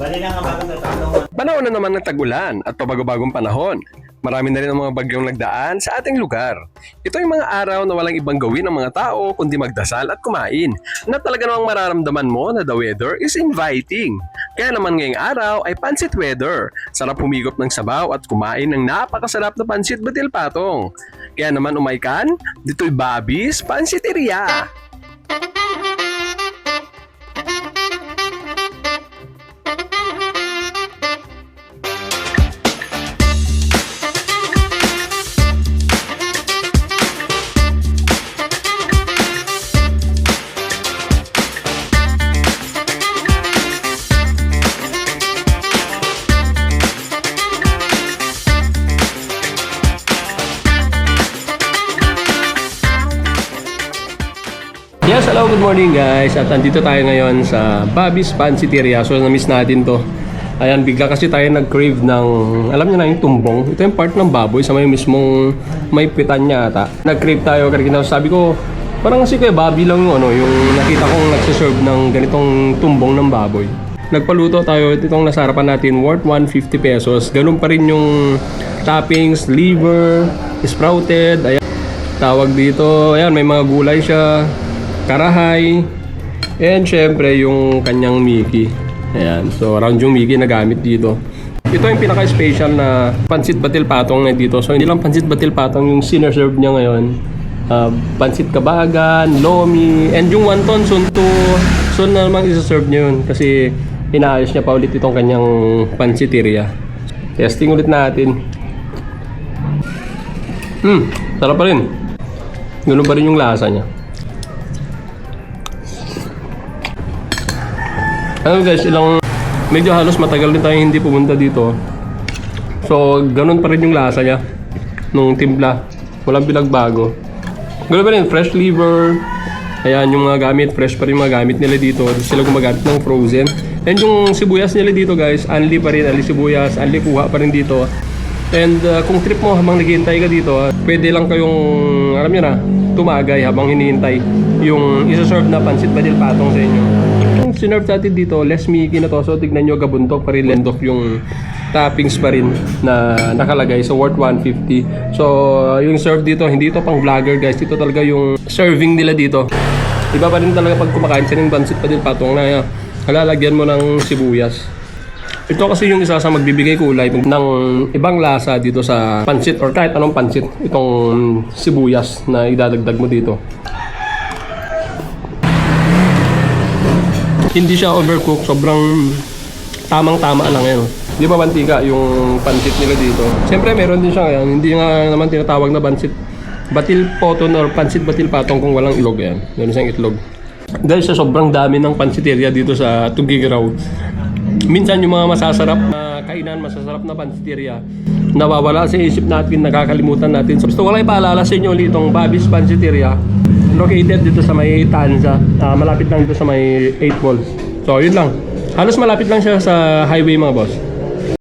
Kanina nga bago tatanong. Panahon na naman ng tag-ulan at pabago-bagong panahon. Marami na rin ang mga bagyong nagdaan sa ating lugar. Ito ay mga araw na walang ibang gawin ng mga tao kundi magdasal at kumain na talaga namang mararamdaman mo na the weather is inviting. Kaya naman ngayong araw ay pansit weather. Sarap humigop ng sabaw at kumain ng napakasarap na pansit batil patong. Kaya naman umaikan, dito'y Bobby's Pansiteria. Yes, hello, good morning guys. At andito tayo ngayon sa Bobby's Pansiteria. So, na-miss natin to. Ayan, bigla kasi tayo nag-crave ng, alam niyo na yung tumbong. Ito yung part ng baboy sa may mismong may pitan niya ata. Nag-crave tayo kanina. Sabi ko, parang si Kuya Bobby lang yung, ano, yung nakita kong nagsiserve ng ganitong tumbong ng baboy. Nagpaluto tayo itong nasa natin worth 150 pesos. Ganun pa rin yung toppings, liver, sprouted, ayan. Tawag dito, ayan, may mga gulay siya, karahay, and syempre yung kanyang Mickey. Ayan, so round yung Mickey na gamit dito. Ito yung pinaka-special na pansit batil patong na dito. So hindi lang pansit batil patong yung sinerserve niya ngayon. Ah, pansit kabagan, lomi, and yung wonton sunto. So na naman isa-serve niya yun kasi inaayos niya pa ulit itong kanyang pansiteria. Testing ulit natin. Hmm, sarap pa rin. Ganun pa rin yung lasa niya. Ano guys, ilang medyo halos matagal din tayo hindi pumunta dito. So, ganun pa rin yung lasa niya nung timpla. Walang pinagbago. Ganun pa rin, fresh liver. Ayan, yung mga gamit, fresh pa rin mga gamit nila dito. Di sila gumagamit ng frozen. And yung sibuyas nila dito guys, anli pa rin, anli sibuyas, anli kuha pa rin dito. And uh, kung trip mo habang naghihintay ka dito, ah, pwede lang kayong, alam nyo na, tumagay habang hinihintay yung isa-serve na pansit badil patong sa inyo. Sinerve natin dito, less Mickey na to. So tignan nyo, gabuntok pa rin, lendok yung toppings pa rin na nakalagay. So worth 150. So yung serve dito, hindi ito pang vlogger guys. Ito talaga yung serving nila dito. Iba pa rin talaga pag kumakain ka ng pansit badil patong na halalagyan mo ng sibuyas. Ito kasi yung isa sa magbibigay kulay ng ibang lasa dito sa pansit or kahit anong pansit. Itong sibuyas na idadagdag mo dito. Hindi siya overcook, sobrang tamang-tama lang yan. Di ba mantika yung pansit nila dito? Siyempre meron din siya ngayon, hindi nga naman tinatawag na pansit batil poton or pansit batil patong kung walang ilog yan. Meron siyang itlog. Dahil sa sobrang dami ng pansiteria dito sa Tugigaraw, minsan yung mga masasarap na kainan, masasarap na pansiteria, nawawala sa isip natin, nakakalimutan natin. So gusto ko lang ipaalala sa inyo ulit itong Bobby's Pansiteria. Located dito sa may Tanza, ah, malapit lang dito sa may 8 Balls. So yun lang. Halos malapit lang siya sa highway mga boss.